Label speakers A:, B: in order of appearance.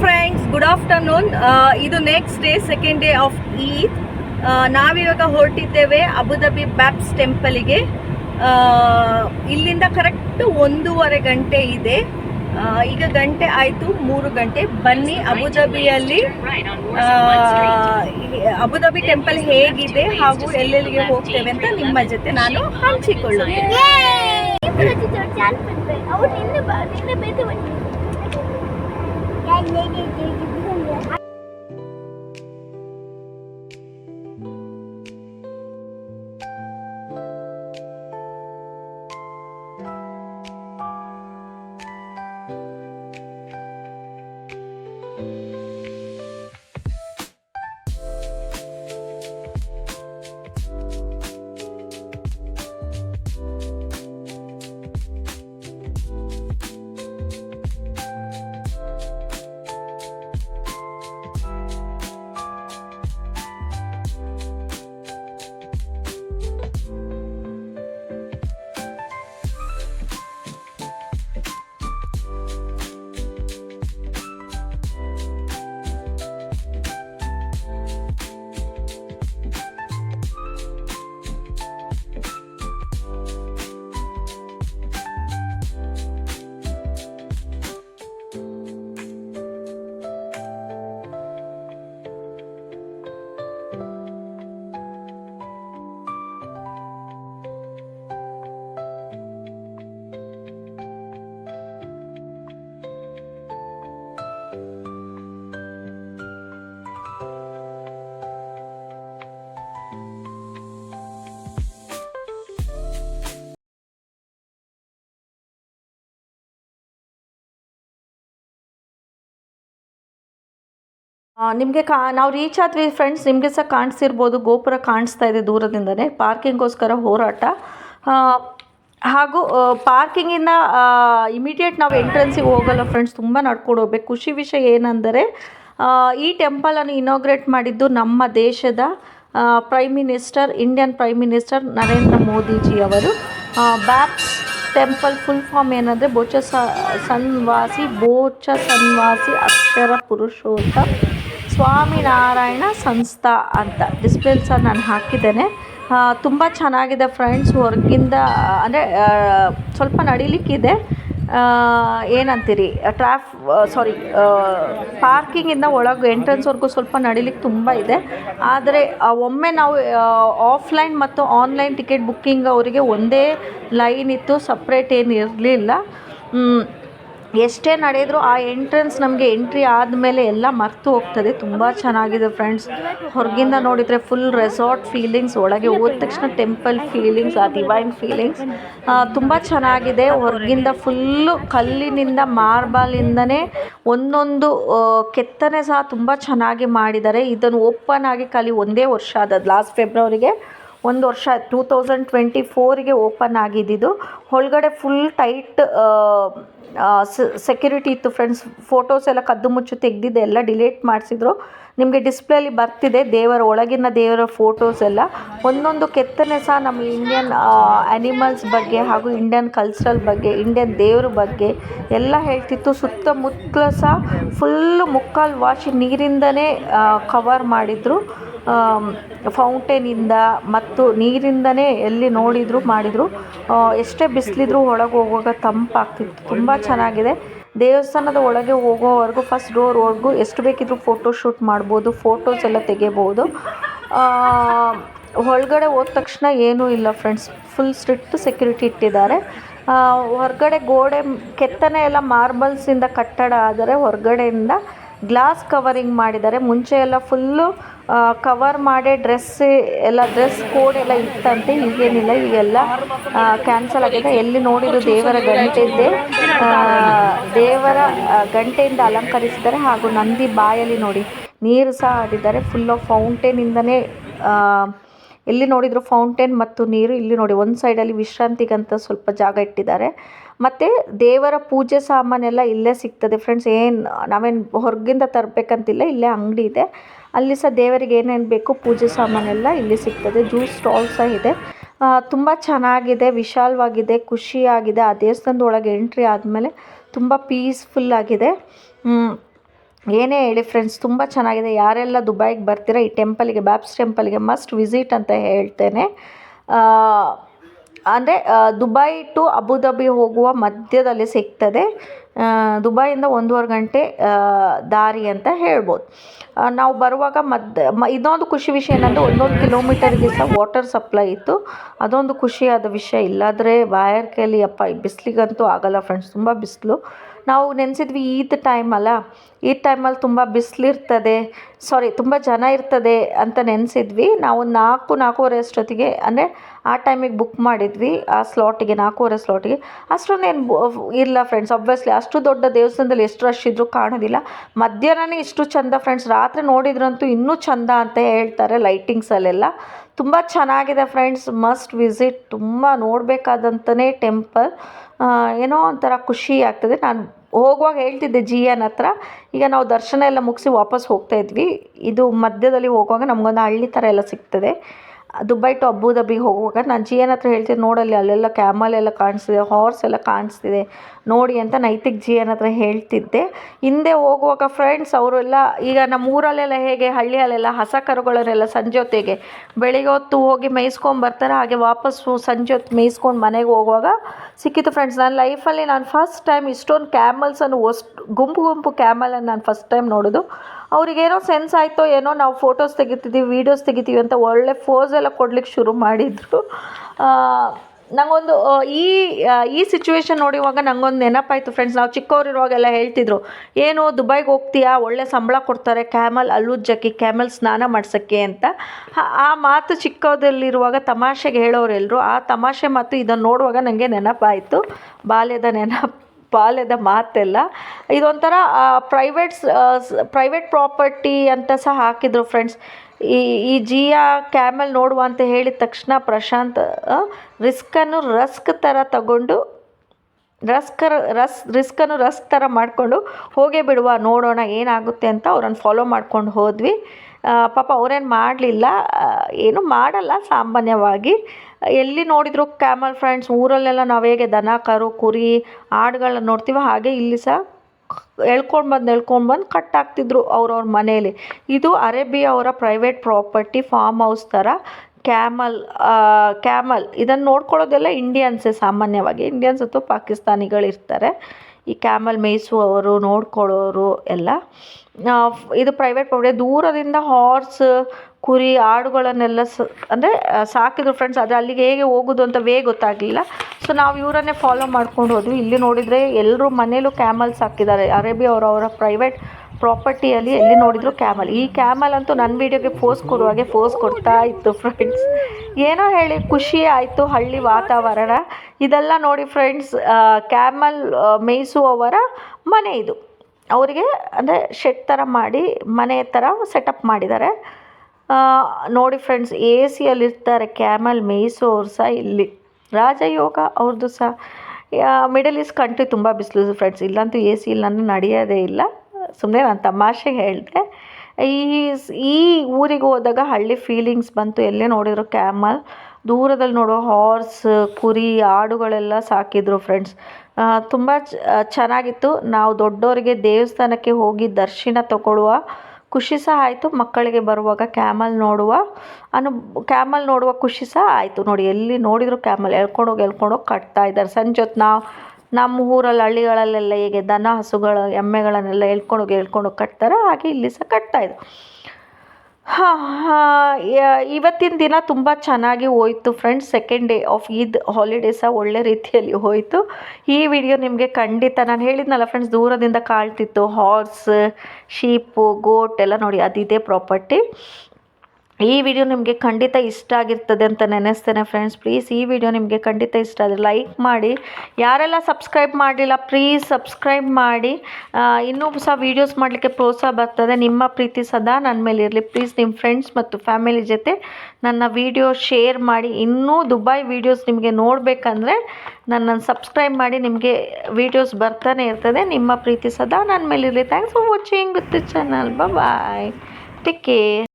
A: Friends good afternoon. ಇದು next day, second day of Eid. ನಾವಿವಾಗ ಹೊರಟಿದ್ದೇವೆ ಅಬುದಾಬಿ ಬ್ಯಾಪ್ಸ್ ಟೆಂಪಲಿಗೆ. ಇಲ್ಲಿಂದ ಕರೆಕ್ಟ್ ಒಂದೂವರೆ ಗಂಟೆ ಇದೆ. ಈಗ ಗಂಟೆ ಆಯಿತು, ಮೂರು ಗಂಟೆ. ಬನ್ನಿ ಅಬುದಾಬಿಯಲ್ಲಿ. ಅಬುದಾಬಿ ಟೆಂಪಲ್ ಹೇಗಿದೆ ಹಾಗೂ ಎಲ್ಲೆಲ್ಲಿಗೆ ಹೋಗ್ತೇವೆ ಅಂತ ನಿಮ್ಮ ಜೊತೆ ನಾನು ಹಂಚಿಕೊಳ್ಳುತ್ತೇನೆ.
B: ಅವ್ರು ನಿನ್ನೆ ಬ
C: ನಿಮಗೆ ಕಾ, ನಾವು ರೀಚ್ ಆದ್ವಿ ಫ್ರೆಂಡ್ಸ್ ನಿಮಗೆ ಸಹ ಕಾಣಿಸಿರ್ಬೋದು, ಗೋಪುರ ಕಾಣಿಸ್ತಾ ಇದೆ ದೂರದಿಂದನೇ ಪಾರ್ಕಿಂಗೋಸ್ಕರ ಹೋರಾಟ. ಹಾಗೂ ಪಾರ್ಕಿಂಗಿಂದ ಇಮಿಡಿಯೇಟ್ ನಾವು ಎಂಟ್ರೆನ್ಸಿಗೆ ಹೋಗಲ್ಲ ಫ್ರೆಂಡ್ಸ್ ತುಂಬ ನಡ್ಕೊಂಡು ಹೋಗ್ಬೇಕು. ಖುಷಿ ವಿಷಯ ಏನಂದರೆ ಈ ಟೆಂಪಲನ್ನು ಇನಾಗ್ರೇಟ್ ಮಾಡಿದ್ದು ನಮ್ಮ ದೇಶದ prime minister Indian prime minister Narendra Modiji ಅವರು ಬ್ಯಾಪ್ಸ್ ಟೆಂಪಲ್ ಫುಲ್ ಫಾರ್ಮ್ ಏನಂದರೆ ಬೋಚ ಸನ್ವಾಸಿ ಬೋಚ ಸನ್ವಾಸಿ ಅಕ್ಷರ ಪುರುಷೋತ್ತಮ್. ಸ್ವಾಮಿನಾರಾಯಣ ಸಂಸ್ಥಾ ಅಂತ ಡಿಸ್ಪ್ಲೇಸ ನಾನು ಹಾಕಿದ್ದೇನೆ. ತುಂಬ ಚೆನ್ನಾಗಿದೆ ಫ್ರೆಂಡ್ಸ್ ಹೊರಗಿಂದ ಅಂದರೆ ಸ್ವಲ್ಪ ನಡಿಲಿಕ್ಕಿದೆ. ಏನಂತೀರಿ ಟ್ರಾಫ್ ಸಾರಿ ಪಾರ್ಕಿಂಗಿಂದ ಒಳಗೆ ಎಂಟ್ರೆನ್ಸ್ವರೆಗೂ ಸ್ವಲ್ಪ ನಡಿಲಿಕ್ಕೆ ತುಂಬ ಇದೆ. ಆದರೆ ಒಮ್ಮೆ ನಾವು ಆಫ್ಲೈನ್ ಮತ್ತು ಆನ್ಲೈನ್ ಟಿಕೆಟ್ ಬುಕ್ಕಿಂಗ್ ಅವರಿಗೆ ಒಂದೇ ಲೈನ್ ಇತ್ತು ಸಪ್ರೇಟ್ ಏನು ಇರಲಿಲ್ಲ. ಎಷ್ಟೇ ನಡೆದರೂ ಆ ಎಂಟ್ರೆನ್ಸ್ ನಮಗೆ ಎಂಟ್ರಿ ಆದಮೇಲೆ ಎಲ್ಲ ಮರ್ತು ಹೋಗ್ತದೆ. ತುಂಬ ಚೆನ್ನಾಗಿದೆ ಫ್ರೆಂಡ್ಸ್ ಹೊರಗಿಂದ ನೋಡಿದರೆ ಫುಲ್ ರೆಸಾರ್ಟ್ ಫೀಲಿಂಗ್ಸ್ ಒಳಗೆ ಹೋದ ತಕ್ಷಣ ಟೆಂಪಲ್ ಫೀಲಿಂಗ್ಸ್ ಆ ಡಿವೈನ್ ಫೀಲಿಂಗ್ಸ್ ತುಂಬ ಚೆನ್ನಾಗಿದೆ. ಹೊರಗಿಂದ ಫುಲ್ಲು ಕಲ್ಲಿನಿಂದ ಮಾರ್ಬಲಿಂದನೇ ಒಂದೊಂದು ಕೆತ್ತನೆ ಸಹ ತುಂಬ ಚೆನ್ನಾಗಿ ಮಾಡಿದ್ದಾರೆ. ಇದನ್ನು ಓಪನ್ ಆಗಿ ಖಾಲಿ ಒಂದೇ ವರ್ಷ ಆದದ್ದು ಲಾಸ್ಟ್ ಫೆಬ್ರವರಿಗೆ ಒಂದು ವರ್ಷ ಟೂ ತೌಸಂಡ್ ಟ್ವೆಂಟಿ ಫೋರಿಗೆ ಓಪನ್ ಆಗಿದ್ದಿದ್ದು ಒಳಗಡೆ ಫುಲ್ ಟೈಟ್ ಸೆಕ್ಯೂರಿಟಿ ಇತ್ತು ಫ್ರೆಂಡ್ಸ್ ಫೋಟೋಸ್ ಎಲ್ಲ ಕದ್ದು ಮುಚ್ಚು ತೆಗೆದಿದ್ದೆ ಎಲ್ಲ ಡಿಲೀಟ್ ಮಾಡಿಸಿದ್ರು. ನಿಮಗೆ ಡಿಸ್ಪ್ಲೇಲಿ ಬರ್ತಿದೆ, ದೇವರ ಒಳಗಿನ ದೇವರ ಫೋಟೋಸ್ ಎಲ್ಲ. ಒಂದೊಂದು ಕೆತ್ತನೆ ಸಹ ನಮ್ಮ ಇಂಡಿಯನ್ ಆ್ಯನಿಮಲ್ಸ್ ಬಗ್ಗೆ ಹಾಗೂ ಇಂಡಿಯನ್ ಕಲ್ಚರಲ್ ಬಗ್ಗೆ ಇಂಡಿಯನ್ ದೇವ್ರ ಬಗ್ಗೆ ಎಲ್ಲ ಹೇಳ್ತಿತ್ತು. ಸುತ್ತಮುತ್ತಲ ಸಹ ಫುಲ್ಲು ಮುಕ್ಕಾಲು ವಾಶಿ ನೀರಿಂದನೇ ಕವರ್ ಮಾಡಿದರು. ಫೌಂಟೇನಿಂದ ಮತ್ತು ನೀರಿಂದನೇ ಎಲ್ಲಿ ನೋಡಿದರೂ ಮಾಡಿದರು. ಎಷ್ಟೇ ಬಿಸಿಲಿದ್ರು ಒಳಗೆ ಹೋಗುವಾಗ ತಂಪಾಗ್ತಿತ್ತು. ತುಂಬ ಚೆನ್ನಾಗಿದೆ. ದೇವಸ್ಥಾನದ ಒಳಗೆ ಹೋಗೋವರೆಗೂ ಫಸ್ಟ್ ಡೋರ್ವರೆಗೂ ಎಷ್ಟು ಬೇಕಿದ್ರು ಫೋಟೋ ಶೂಟ್ ಮಾಡ್ಬೋದು ಫೋಟೋಸ್ ಎಲ್ಲ ತೆಗೆಯಬಹುದು. ಒಳಗಡೆ ಹೋದ ತಕ್ಷಣ ಏನೂ ಇಲ್ಲ ಫ್ರೆಂಡ್ಸ್ ಫುಲ್ ಸ್ಟ್ರಿಕ್ಟ್ ಸೆಕ್ಯೂರಿಟಿ ಇಟ್ಟಿದ್ದಾರೆ. ಹೊರಗಡೆ ಗೋಡೆ, ಕೆತ್ತನೆ ಎಲ್ಲ ಮಾರ್ಬಲ್ಸಿಂದ ಕಟ್ಟಡ ಆದರೆ ಹೊರಗಡೆಯಿಂದ ಗ್ಲಾಸ್ ಕವರಿಂಗ್ ಮಾಡಿದ್ದಾರೆ. ಮುಂಚೆ ಎಲ್ಲ ಫುಲ್ಲು ಕವರ್ ಮಾಡಿ ಡ್ರೆಸ್ ಎಲ್ಲ ಡ್ರೆಸ್ ಕೋಡ್ ಎಲ್ಲ ಇತ್ತಂತೆ, ಈಗೇನಿಲ್ಲ. ಈಗೆಲ್ಲ ಕ್ಯಾನ್ಸಲ್ ಆಗಿದೆ. ಎಲ್ಲಿ ನೋಡಿದ್ರು ದೇವರ ಗಂಟೆ ಇದೆ. ದೇವರ ಗಂಟೆಯಿಂದ ಅಲಂಕರಿಸಿದ್ದಾರೆ. ಹಾಗೂ ನಂದಿ ಬಾಯಲ್ಲಿ ನೋಡಿ, ನೀರು ಸಹ ಆಡಿದ್ದಾರೆ. ಫುಲ್ ಆಫ್ ಫೌಂಟೇನಿಂದನೇ ಎಲ್ಲಿ ನೋಡಿದ್ರು ಫೌಂಟೇನ್ ಮತ್ತು ನೀರು, ಇಲ್ಲಿ ನೋಡಿ ಒಂದು ಸೈಡಲ್ಲಿ ವಿಶ್ರಾಂತಿಗಂತ ಸ್ವಲ್ಪ ಜಾಗ ಇಟ್ಟಿದ್ದಾರೆ. ಮತ್ತು ದೇವರ ಪೂಜೆ ಸಾಮಾನೆಲ್ಲ ಇಲ್ಲೇ ಸಿಗ್ತದೆ. ಫ್ರೆಂಡ್ಸ್ ಏನು, ನಾವೇನು ಹೊರಗಿಂದ ತರಬೇಕಂತಿಲ್ಲ, ಇಲ್ಲೇ ಅಂಗಡಿ ಇದೆ. ಅಲ್ಲಿ ಸಹ ದೇವರಿಗೆ ಏನೇನು ಬೇಕು, ಪೂಜೆ ಸಾಮಾನೆಲ್ಲ ಇಲ್ಲಿ ಸಿಗ್ತದೆ. ಜ್ಯೂಸ್ ಸ್ಟಾಲ್ ಸಹ ಇದೆ. ತುಂಬ ಚೆನ್ನಾಗಿದೆ, ವಿಶಾಲವಾಗಿದೆ, ಖುಷಿಯಾಗಿದೆ. ಆ ದೇವಸ್ಥಾನದೊಳಗೆ ಎಂಟ್ರಿ ಆದಮೇಲೆ ತುಂಬ ಪೀಸ್ಫುಲ್ ಆಗಿದೆ. ಹ್ಮ್. ಏನೇ ಹೇಳಿ ಫ್ರೆಂಡ್ಸ್ ತುಂಬ ಚೆನ್ನಾಗಿದೆ. ಯಾರೆಲ್ಲ ದುಬೈಗೆ ಬರ್ತೀರಾ, ಈ ಟೆಂಪಲ್ಗೆ ಬ್ಯಾಬ್ಸ್ ಟೆಂಪಲ್ಗೆ ಮಸ್ಟ್ ವಿಸಿಟ್ ಅಂತ ಹೇಳ್ತೇನೆ. ಅಂದರೆ ದುಬೈ ಟು ಅಬುದಾಬಿ ಹೋಗುವ ಮಧ್ಯದಲ್ಲಿ ಸಿಗ್ತದೆ. ದುಬೈಯಿಂದ ಒಂದೂವರೆ ಗಂಟೆ ದಾರಿ ಅಂತ ಹೇಳ್ಬೋದು. ನಾವು ಬರುವಾಗ ಮಧ್ಯ, ಮ, ಇನ್ನೊಂದು ಖುಷಿ ವಿಷಯ ಏನಂದರೆ, ಒಂದೊಂದು ಕಿಲೋಮೀಟರ್ಗೆ ಸಹ ವಾಟರ್ ಸಪ್ಲೈ ಇತ್ತು. ಅದೊಂದು ಖುಷಿಯಾದ ವಿಷಯ. ಇಲ್ಲಾಂದರೆ ಬಾಯಾರಿಕೆಯಲ್ಲಿ ಅಪ್ಪ ಬಿಸಿಲಿಗಂತೂ ಆಗಲ್ಲ ಫ್ರೆಂಡ್ಸ್ ತುಂಬ ಬಿಸಿಲು. ನಾವು ನೆನೆಸಿದ್ವಿ, ಈದ್ ಟೈಮ್ ಅಲ್ಲ. ಈ ಟೈಮಲ್ಲಿ ತುಂಬ ಬಿಸಿಲಿರ್ತದೆ, ಸಾರಿ, ತುಂಬ ಜನ ಇರ್ತದೆ ಅಂತ ನೆನೆಸಿದ್ವಿ. ನಾವು ನಾಲ್ಕು, ನಾಲ್ಕೂವರೆ ಅಷ್ಟೊತ್ತಿಗೆ, ಅಂದರೆ ಆ ಟೈಮಿಗೆ ಬುಕ್ ಮಾಡಿದ್ವಿ, ಆ ಸ್ಲಾಟಿಗೆ ನಾಲ್ಕೂವರೆ ಸ್ಲಾಟಿಗೆ ಅಷ್ಟೊಂದೇನು ಇಲ್ಲ ಫ್ರೆಂಡ್ಸ್ ಆಬ್ವಿಯಸ್ಲಿ ಅಷ್ಟು ದೊಡ್ಡ ದೇವಸ್ಥಾನದಲ್ಲಿ ಎಷ್ಟು ರಶ್ ಇದ್ದರೂ ಕಾಣೋದಿಲ್ಲ. ಮಧ್ಯಾಹ್ನನೇ ಇಷ್ಟು ಚಂದ ಫ್ರೆಂಡ್ಸ್ ರಾತ್ರಿ ನೋಡಿದ್ರಂತೂ ಇನ್ನೂ ಚಂದ ಅಂತ ಹೇಳ್ತಾರೆ ಲೈಟಿಂಗ್ಸಲ್ಲೆಲ್ಲ ತುಂಬ ಚೆನ್ನಾಗಿದೆ ಫ್ರೆಂಡ್ಸ್ ಮಸ್ಟ್ ವಿಸಿಟ್ ತುಂಬ ನೋಡಬೇಕಾದಂತನೇ ಟೆಂಪಲ್ ಏನೋ ಒಂಥರ ಖುಷಿ ಆಗ್ತದೆ. ನಾನು ಹೋಗುವಾಗ ಹೇಳ್ತಿದ್ದೆ ಜಿ ಎನ್ ಹತ್ರ, ಈಗ ನಾವು ದರ್ಶನ ಎಲ್ಲ ಮುಗಿಸಿ ವಾಪಸ್ ಹೋಗ್ತಾ ಇದ್ವಿ. ಇದು ಮಧ್ಯದಲ್ಲಿ ಹೋಗುವಾಗ ನಮಗೊಂದು ಹಳ್ಳಿ ಥರ ಎಲ್ಲ ಸಿಗ್ತದೆ. ದುಬೈ ಟು ಅಬುದಾಬಿ ಹೋಗುವಾಗ ನಾನು ಜಿಯನ್ ಹತ್ರ ಹೇಳ್ತಿದ್ದೆ, ನೋಡಲ್ಲಿ ಅಲ್ಲೆಲ್ಲ ಕ್ಯಾಮಲ್ ಎಲ್ಲ ಕಾಣಿಸ್ತಿದೆ ಹಾರ್ಸ್ ಎಲ್ಲ ಕಾಣಿಸ್ತಿದೆ, ನೋಡಿ ಅಂತ ನೈತಿಕ್ ಜಿಯನ್ ಹತ್ರ ಹೇಳ್ತಿದ್ದೆ. ಹಿಂದೆ ಹೋಗುವಾಗ ಫ್ರೆಂಡ್ಸ್ ಅವರೆಲ್ಲ, ಈಗ ನಮ್ಮ ಊರಲ್ಲೆಲ್ಲ ಹೇಗೆ, ಹಳ್ಳಿಯಲ್ಲೆಲ್ಲ ಹಸ ಕರುಗಳನ್ನೆಲ್ಲ ಸಂಜೆ ಹೊತ್ತಿಗೆ ಬೆಳಿಗ್ಗೆ ಹೊತ್ತು ಹೋಗಿ ಮೇಯಿಸ್ಕೊಂಬರ್ತಾರೆ ಹಾಗೆ ವಾಪಸ್ಸು ಸಂಜೆ ಹೊತ್ತು ಮೇಯಿಸ್ಕೊಂಡು ಮನೆಗೆ ಹೋಗುವಾಗ ಸಿಕ್ಕಿತ್ತು ಫ್ರೆಂಡ್ಸ್ ನನ್ನ ಲೈಫಲ್ಲಿ ನಾನು ಫಸ್ಟ್ ಟೈಮ್ ಇಷ್ಟೊಂದು ಕ್ಯಾಮಲ್ಸನ್ನು ಅನ್ನು ಗುಂಪು ಗುಂಪು ಕ್ಯಾಮಲನ್ನು ನಾನು ಫಸ್ಟ್ ಟೈಮ್ ನೋಡೋದು. ಅವ್ರಿಗೇನೋ ಸೆನ್ಸ್ ಆಯಿತೋ ಏನೋ ನಾವು ಫೋಟೋಸ್ ತೆಗಿತಿದ್ದೀವಿ ವೀಡಿಯೋಸ್ ತೆಗಿತೀವಿ ಅಂತ ಒಳ್ಳೆ ಫೋಸ್ ಎಲ್ಲ ಕೊಡ್ಲಿಕ್ಕೆ ಶುರು ಮಾಡಿದರು. ನಂಗೊಂದು ಈ ಈ ಸಿಚುವೇಶನ್ ನೋಡಿರುವಾಗ ನಂಗೊಂದು ನೆನಪಾಯಿತು ಫ್ರೆಂಡ್ಸ್ ನಾವು ಚಿಕ್ಕವರಿರುವಾಗೆಲ್ಲ ಹೇಳ್ತಿದ್ರು, ಏನು ದುಬೈಗೆ ಹೋಗ್ತೀಯಾ? ಒಳ್ಳೆ ಸಂಬಳ ಕೊಡ್ತಾರೆ ಕ್ಯಾಮಲ್ ಅಲ್ಲುಜ್ಜಕ್ಕೆ ಕ್ಯಾಮಲ್ ಸ್ನಾನ ಮಾಡ್ಸೋಕ್ಕೆ ಅಂತ. ಆ- ಮಾತು ಚಿಕ್ಕದಲ್ಲಿರುವಾಗ ತಮಾಷೆಗೆ ಹೇಳೋರು ಎಲ್ಲರೂ ಆ ತಮಾಷೆ ಮಾತು ಇದನ್ನು ನೋಡುವಾಗ ನನಗೆ ನೆನಪಾಯಿತು. ಬಾಲ್ಯದ ನೆನಪು. ಬಾಲ್ಯದ ಮಾತೆಲ್ಲ. ಇದೊಂಥರ ಪ್ರೈವೇಟ್ಸ್ ಪ್ರೈವೇಟ್ ಪ್ರಾಪರ್ಟಿ ಅಂತ ಸಹ ಹಾಕಿದ್ರು ಫ್ರೆಂಡ್ಸ್ ಈ ಈ ಜಿಯಾ ಕ್ಯಾಮಲ್ ನೋಡುವ ಅಂತ ಹೇಳಿದ ತಕ್ಷಣ ಪ್ರಶಾಂತ್ ರಿಸ್ಕನ್ನು ರಸ್ಕ್ ಥರ ತಗೊಂಡು ರಸ್ಕ್, ರಸ್, ರಿಸ್ಕನ್ನು ರಸ್ಕ್ ಥರ ಮಾಡಿಕೊಂಡು ಹೋಗೇ ಬಿಡುವ, ನೋಡೋಣ ಏನಾಗುತ್ತೆ ಅಂತ ಅವ್ರನ್ನ ಫಾಲೋ ಮಾಡ್ಕೊಂಡು ಹೋದ್ವಿ. ಪಾಪ ಅವ್ರೇನು ಮಾಡಲಿಲ್ಲ. ಏನು ಮಾಡಲ್ಲ ಸಾಮಾನ್ಯವಾಗಿ. ಎಲ್ಲಿ ನೋಡಿದ್ರು ಕ್ಯಾಮಲ್ ಫ್ರೆಂಡ್ಸ್ ಊರಲ್ಲೆಲ್ಲ ನಾವು ಹೇಗೆ ದನ, ಕರು, ಕುರಿ ಆಡುಗಳನ್ನ ನೋಡ್ತೀವೋ ಹಾಗೆ ಇಲ್ಲಿ ಸಹ ಎಳ್ಕೊಂಡು ಬಂದು ಎಳ್ಕೊಂಡು ಬಂದು ಕಟ್ಟಾಕ್ತಿದ್ರು ಅವ್ರವ್ರ ಮನೇಲಿ. ಇದು ಅರೇಬಿಯಾ ಅವರ ಪ್ರೈವೇಟ್ ಪ್ರಾಪರ್ಟಿ ಫಾರ್ಮ್ ಹೌಸ್ ಥರ ಕ್ಯಾಮಲ್ ಕ್ಯಾಮಲ್ ಇದನ್ನು ನೋಡ್ಕೊಳ್ಳೋದೆಲ್ಲ ಇಂಡಿಯನ್ಸೇ ಸಾಮಾನ್ಯವಾಗಿ. ಇಂಡಿಯನ್ಸ್ ಅಥವಾ ಪಾಕಿಸ್ತಾನಿಗಳಿರ್ತಾರೆ. ಈ ಕ್ಯಾಮಲ್ ಮೇಯಿಸುವವರು, ನೋಡ್ಕೊಳ್ಳೋರು ಎಲ್ಲ. ಇದು ಪ್ರೈವೇಟ್ ಪ್ರಾಪರ್ಟಿ ದೂರದಿಂದ ಹಾರ್ಸ್ ಕುರಿ, ಆಡುಗಳನ್ನೆಲ್ಲ ಸ, ಅಂದರೆ ಸಾಕಿದ್ರು ಫ್ರೆಂಡ್ಸ್ ಆದರೆ ಅಲ್ಲಿಗೆ ಹೇಗೆ ಹೋಗೋದು ಅಂತ ವೇ ಗೊತ್ತಾಗಲಿಲ್ಲ. ಸೊ ನಾವು ಇವರನ್ನೇ ಫಾಲೋ ಮಾಡ್ಕೊಂಡು ಹೋದ್ವಿ. ಇಲ್ಲಿ ನೋಡಿದರೆ ಎಲ್ಲರೂ ಮನೇಲೂ ಕ್ಯಾಮಲ್ಸ್ ಹಾಕಿದ್ದಾರೆ ಅರೇಬಿ ಅವರು ಅವರ ಪ್ರೈವೇಟ್ ಪ್ರಾಪರ್ಟಿಯಲ್ಲಿ ಎಲ್ಲಿ ನೋಡಿದ್ರು ಕ್ಯಾಮಲ್ ಈ ಕ್ಯಾಮಲ್ ಅಂತೂ ನನ್ನ ವೀಡಿಯೋಗೆ ಫೋಸ್ ಕೊಡುವಾಗೆ ಫೋಸ್ ಕೊಡ್ತಾ ಇತ್ತು ಫ್ರೆಂಡ್ಸ್ ಏನೋ ಹೇಳಿ, ಖುಷಿ ಆಯಿತು, ಹಳ್ಳಿ ವಾತಾವರಣ. ಇದೆಲ್ಲ ನೋಡಿ ಫ್ರೆಂಡ್ಸ್ ಕ್ಯಾಮಲ್ ಮೇಯಿಸುವವರ ಮನೆ ಇದು. ಅವರಿಗೆ ಅಂದರೆ ಶೆಡ್ ಥರ ಮಾಡಿ, ಮನೆ ಥರ ಸೆಟಪ್ ಮಾಡಿದ್ದಾರೆ. ನೋಡಿ ಫ್ರೆಂಡ್ಸ್ ಎ ಸಿಯಲ್ಲಿರ್ತಾರೆ ಕ್ಯಾಮಲ್ ಮೇಯಿಸೋರು ಸಹ ಇಲ್ಲಿ. ರಾಜಯೋಗ ಅವ್ರದ್ದು ಸಹ. ಮಿಡಲ್ ಈಸ್ಟ್ ಕಂಟ್ರಿ ತುಂಬ ಬಿಸಿಲು ಫ್ರೆಂಡ್ಸ್ ಇಲ್ಲಂತೂ ಎ ಸಿ ಇಲ್ಲ ನಡೆಯೋದೇ ಇಲ್ಲ. ಸುಮ್ಮನೆ ನಾನು ತಮಾಷೆಗೆ ಹೇಳಿದೆ, ಈ ಈ ಊರಿಗೆ ಹೋದಾಗ ಹಳ್ಳಿ ಫೀಲಿಂಗ್ಸ್ ಬಂತು. ಎಲ್ಲೇ ನೋಡಿದ್ರು ಕ್ಯಾಮಲ್ ದೂರದಲ್ಲಿ ನೋಡೋ ಹಾರ್ಸ್ ಕುರಿ, ಆಡುಗಳೆಲ್ಲ ಸಾಕಿದ್ರು ಫ್ರೆಂಡ್ಸ್ ತುಂಬ ಚೆನ್ನಾಗಿತ್ತು. ನಾವು ದೊಡ್ಡವರಿಗೆ ದೇವಸ್ಥಾನಕ್ಕೆ ಹೋಗಿ ದರ್ಶನ ತಗೊಳ್ಳುವ ಖುಷಿ ಸಹ ಆಯಿತು. ಮಕ್ಕಳಿಗೆ ಬರುವಾಗ ಕ್ಯಾಮಲ್ ನೋಡುವ ಅನು ಕ್ಯಾಮಲ್ ನೋಡುವ ಖುಷಿ ಸಹ ಆಯಿತು. ನೋಡಿ, ಎಲ್ಲಿ ನೋಡಿದರೂ ಕ್ಯಾಮಲ್ ಎಳ್ಕೊಂಡೋಗಿ ಎಳ್ಕೊಂಡೋಗಿ ಕಟ್ತಾ ಇದ್ದಾರೆ. ಸಂಜೆ ಹೊತ್ತು ನಾವು ನಮ್ಮ ಊರಲ್ಲಿ ಹಳ್ಳಿಗಳಲ್ಲೆಲ್ಲ ಹೇಗೆ ದನ ಹಸುಗಳ ಎಮ್ಮೆಗಳನ್ನೆಲ್ಲ ಎಳ್ಕೊಂಡು ಎಳ್ಕೊಂಡು ಕಟ್ತಾರೆ, ಹಾಗೆ ಇಲ್ಲಿ ಸಹ ಕಟ್ತಾ ಇದ್ರು ಹಾಂ ಇವತ್ತಿನ ದಿನ ತುಂಬ ಚೆನ್ನಾಗಿ ಹೋಯಿತು friends second day of Eid holiday ಸಹ ಒಳ್ಳೆ ರೀತಿಯಲ್ಲಿ ಹೋಯಿತು. ಈ ವಿಡಿಯೋ ನಿಮಗೆ ಖಂಡಿತ, ನಾನು ಹೇಳಿದ್ನಲ್ಲ ಫ್ರೆಂಡ್ಸ್ ದೂರದಿಂದ ಕಾಳ್ತಿತ್ತು ಹಾರ್ಸ್ ಶೀಪು ಗೋಟ್ ಎಲ್ಲ ನೋಡಿ, ಅದಿದೆ ಪ್ರಾಪರ್ಟಿ ಈ ವಿಡಿಯೋ ನಿಮಗೆ ಖಂಡಿತ ಇಷ್ಟ ಆಗಿರ್ತದೆ ಅಂತ ನೆನೆಸ್ತೇನೆ ಫ್ರೆಂಡ್ಸ್ ಪ್ಲೀಸ್ ಈ ವಿಡಿಯೋ ನಿಮಗೆ ಖಂಡಿತ ಇಷ್ಟ ಆದರೆ ಲೈಕ್ ಮಾಡಿ. ಯಾರೆಲ್ಲ ಸಬ್ಸ್ಕ್ರೈಬ್ ಮಾಡಲಿಲ್ಲ ಪ್ಲೀಸ್ ಸಬ್ಸ್ಕ್ರೈಬ್ ಮಾಡಿ. ಇನ್ನೂ ಸಹ ವೀಡಿಯೋಸ್ ಮಾಡಲಿಕ್ಕೆ ಪ್ರೋತ್ಸಾಹ ಬರ್ತದೆ. ನಿಮ್ಮ ಪ್ರೀತಿ ಸದಾ ನನ್ನ ಮೇಲೆ ಇರಲಿ. ಪ್ಲೀಸ್ ನಿಮ್ಮ ಫ್ರೆಂಡ್ಸ್ ಮತ್ತು ಫ್ಯಾಮಿಲಿ ಜೊತೆ ನನ್ನ ವಿಡಿಯೋ ಶೇರ್ ಮಾಡಿ. ಇನ್ನೂ ದುಬೈ ವೀಡಿಯೋಸ್ ನಿಮಗೆ ನೋಡಬೇಕಂದ್ರೆ ನನ್ನನ್ನು ಸಬ್ಸ್ಕ್ರೈಬ್ ಮಾಡಿ ನಿಮಗೆ ವೀಡಿಯೋಸ್ ಬರ್ತಾನೆ ಇರ್ತದೆ. ನಿಮ್ಮ ಪ್ರೀತಿ ಸದಾ ನನ್ನ ಮೇಲೆ ಇರಲಿ. Thanks for watching with channel bye take care